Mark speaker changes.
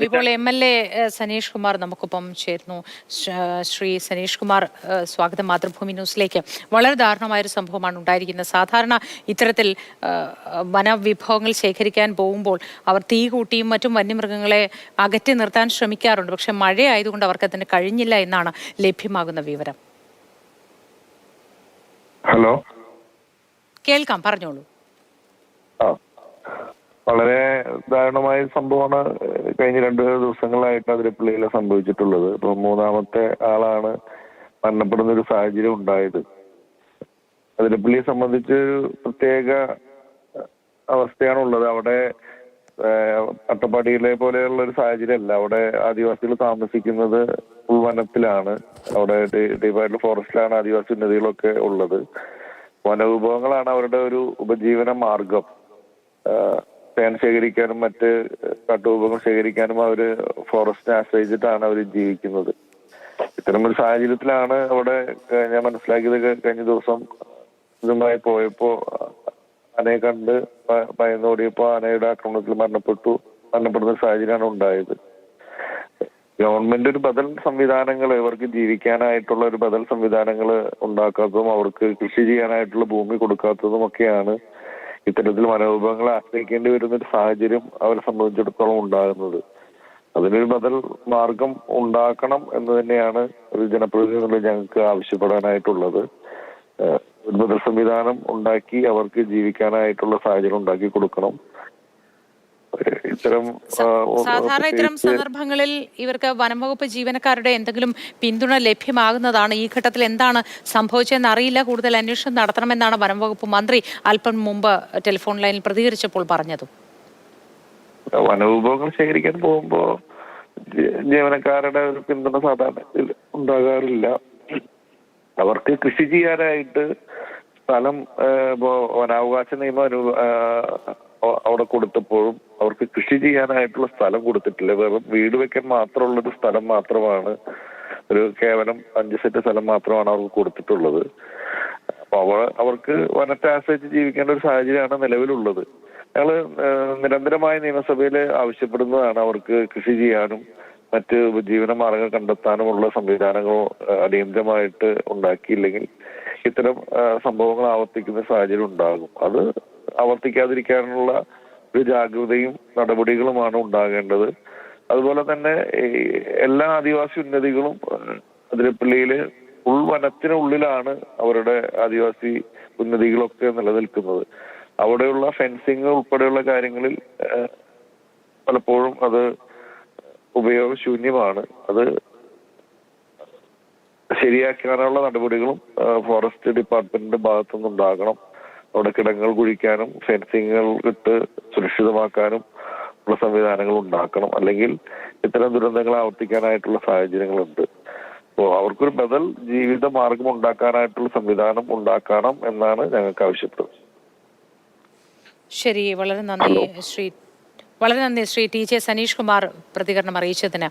Speaker 1: ഇപ്പോൾ M L A Saneesh Kumar നമുക്കൊപ്പം ചേരുന്നു. ശ്രീ സനീഷ് കുമാർ സ്വാഗതം മാതൃഭൂമി ന്യൂസിലേക്ക്. വളരെ ദാരുണമായൊരു സംഭവമാണ് ഉണ്ടായിരിക്കുന്നത്. സാധാരണ ഇത്തരത്തിൽ വനവിഭവങ്ങൾ ശേഖരിക്കാൻ പോകുമ്പോൾ അവർ തീ കൂട്ടിയും മറ്റും വന്യമൃഗങ്ങളെ അകറ്റി നിർത്താൻ ശ്രമിക്കാറുണ്ട്. പക്ഷെ മഴയായതുകൊണ്ട് അവർക്ക് അതിന് കഴിഞ്ഞില്ല എന്നാണ് ലഭ്യമാകുന്ന വിവരം.
Speaker 2: ഹലോ.
Speaker 1: കേൾക്കാം പറഞ്ഞോളൂ.
Speaker 2: വളരെ ദാരുണമായ സംഭവമാണ് കഴിഞ്ഞ രണ്ട് ദിവസങ്ങളായിട്ട് അതിരപ്പള്ളിയിൽ സംഭവിച്ചിട്ടുള്ളത്. ഇപ്പൊ മൂന്നാമത്തെ ആളാണ് മരണപ്പെടുന്ന ഒരു സാഹചര്യം ഉണ്ടായത്. അതിരപ്പള്ളിയെ സംബന്ധിച്ച് പ്രത്യേക അവസ്ഥയാണ് ഉള്ളത് അവിടെ അട്ടപ്പാടിയിലെ പോലെയുള്ള ഒരു സാഹചര്യമല്ല. അവിടെ ആദിവാസികൾ താമസിക്കുന്നത് വനത്തിലാണ്. അവിടെ ഡീപ്പായിട്ടുള്ള ഫോറസ്റ്റിലാണ് ആദിവാസി ഉന്നതികളൊക്കെ ഉള്ളത്. വനവിഭവങ്ങളാണ് അവരുടെ ഒരു ഉപജീവന മാർഗം. തേൻ ശേഖരിക്കാനും മറ്റ് കാട്ടുവിഭവങ്ങൾ ശേഖരിക്കാനും അവർ ഫോറസ്റ്റിനെ ആശ്രയിച്ചിട്ടാണ് അവർ ജീവിക്കുന്നത്. ഇത്തരമൊരു സാഹചര്യത്തിലാണ് അവിടെ ഞാൻ മനസ്സിലാക്കിയത് കഴിഞ്ഞ ദിവസം ഇതുമായി പോയപ്പോ ആനയെ കണ്ട് ഭയന്നോടിയപ്പോ ആനയുടെ ആക്രമണത്തിൽ മരണപ്പെട്ടു. മരണപ്പെടുന്ന സാഹചര്യമാണ് ഉണ്ടായത്. ഗവൺമെന്റ് ഒരു ബദൽ സംവിധാനങ്ങൾ ഇവർക്ക് ജീവിക്കാനായിട്ടുള്ള ഒരു ബദൽ സംവിധാനങ്ങൾ ഉണ്ടാക്കാത്തതും അവർക്ക് കൃഷി ചെയ്യാനായിട്ടുള്ള ഭൂമി കൊടുക്കാത്തതും ഒക്കെയാണ് ഇത്തരത്തിൽ വനവിഭവങ്ങളെ ആശ്രയിക്കേണ്ടി വരുന്ന ഒരു സാഹചര്യം അവരെ സംബന്ധിച്ചിടത്തോളം ഉണ്ടാകുന്നത്. അതിനൊരു ബദൽ മാർഗം ഉണ്ടാക്കണം എന്ന് തന്നെയാണ് ഒരു ജനപ്രതിനിധികൾ ഞങ്ങൾക്ക് ആവശ്യപ്പെടാനായിട്ടുള്ളത്. ഒരു ബദൽ സംവിധാനം ഉണ്ടാക്കി അവർക്ക് ജീവിക്കാനായിട്ടുള്ള സാഹചര്യം ഉണ്ടാക്കി കൊടുക്കണം. ഇത്തരം
Speaker 1: സാധാരണ ഇത്തരം സന്ദർഭങ്ങളിൽ ഇവർക്ക് വനംവകുപ്പ് ജീവനക്കാരുടെ എന്തെങ്കിലും പിന്തുണ ലഭ്യമാകുന്നതാണ്. ഈ ഘട്ടത്തിൽ എന്താണ് സംഭവിച്ചതെന്ന് അറിയില്ല. കൂടുതൽ അന്വേഷണം നടത്തണമെന്നാണ് വനംവകുപ്പ് മന്ത്രി അല്പം മുമ്പ് ടെലിഫോൺ ലൈനിൽ പ്രതികരിച്ചപ്പോൾ പറഞ്ഞതും.
Speaker 2: വനവിഭവങ്ങൾ ശേഖരിക്കാൻ പോകുമ്പോ ജീ- ജീവനക്കാരുടെ ഒരു പിന്തുണ സാധാരണ ഉണ്ടാകാറില്ല. അവർക്ക് കൃഷി ചെയ്യാനായിട്ട് സ്ഥലം ഇപ്പോ വനാവകാശ നിയമം അനു- അവിടെ കൊടുത്തപ്പോഴും അവർക്ക് കൃഷി ചെയ്യാനായിട്ടുള്ള സ്ഥലം കൊടുത്തിട്ടില്ല. വെറും വീട് വെക്കാൻ മാത്രമുള്ള ഒരു സ്ഥലം മാത്രമാണ് ഒരു കേവലം അഞ്ച് സെന്റ് സ്ഥലം മാത്രമാണ് അവർക്ക് കൊടുത്തിട്ടുള്ളത്. അപ്പൊ അവ അവർക്ക് വനത്തെ ആശ്രയിച്ച് ജീവിക്കേണ്ട ഒരു സാഹചര്യമാണ് നിലവിലുള്ളത്. ഞങ്ങൾ ഏഹ്, നിരന്തരമായി നിയമസഭയിൽ ആവശ്യപ്പെടുന്നതാണ് അവർക്ക് കൃഷി ചെയ്യാനും മറ്റ് ഉപജീവന മാർഗം കണ്ടെത്താനുമുള്ള സംവിധാനങ്ങൾ അടിയന്തരമായിട്ട് ഉണ്ടാക്കിയില്ലെങ്കിൽ ഇത്തരം സംഭവങ്ങൾ ആവർത്തിക്കുന്ന സാഹചര്യം ഉണ്ടാകും. അത് ആവർത്തിക്കാതിരിക്കാനുള്ള ഒരു ജാഗ്രതയും നടപടികളുമാണ് ഉണ്ടാകേണ്ടത്. അതുപോലെ തന്നെ എല്ലാ ആദിവാസി ഉന്നതികളും അതിരപ്പള്ളിയിലെ ഉൾവനത്തിനുള്ളിലാണ് അവരുടെ ആദിവാസി ഉന്നതികളൊക്കെ നിലനിൽക്കുന്നത്. അവിടെയുള്ള ഫെൻസിങ് ഉൾപ്പെടെയുള്ള കാര്യങ്ങളിൽ പലപ്പോഴും അത് ഉപയോഗശൂന്യമാണ്. അത് ശരിയാക്കാനുള്ള നടപടികളും ഫോറസ്റ്റ് ഡിപ്പാർട്ട്മെന്റിന്റെ ഭാഗത്തുനിന്ന് ഉണ്ടാകണം അവിടെ കിടങ്ങൾ കുഴിക്കാനും ഫെൻസിങ്ങുകൾ ഇട്ട് സുരക്ഷിതമാക്കാനും ഉള്ള സംവിധാനങ്ങൾ ഉണ്ടാക്കണം. അല്ലെങ്കിൽ ഇത്തരം ദുരന്തങ്ങൾ ആവർത്തിക്കാനായിട്ടുള്ള സാഹചര്യങ്ങളുണ്ട്. അപ്പോൾ അവർക്കൊരു ബദൽ ജീവിത മാർഗം ഉണ്ടാക്കാനായിട്ടുള്ള സംവിധാനം ഉണ്ടാക്കണം എന്നാണ് ഞങ്ങൾക്ക് ആവശ്യപ്പെട്ടത്.
Speaker 1: ശരി വളരെ നന്ദി ശ്രീ വളരെ നന്ദി ശ്രീ ടി ജെ സനീഷ് കുമാർ പ്രതികരണം അറിയിച്ചതിന്.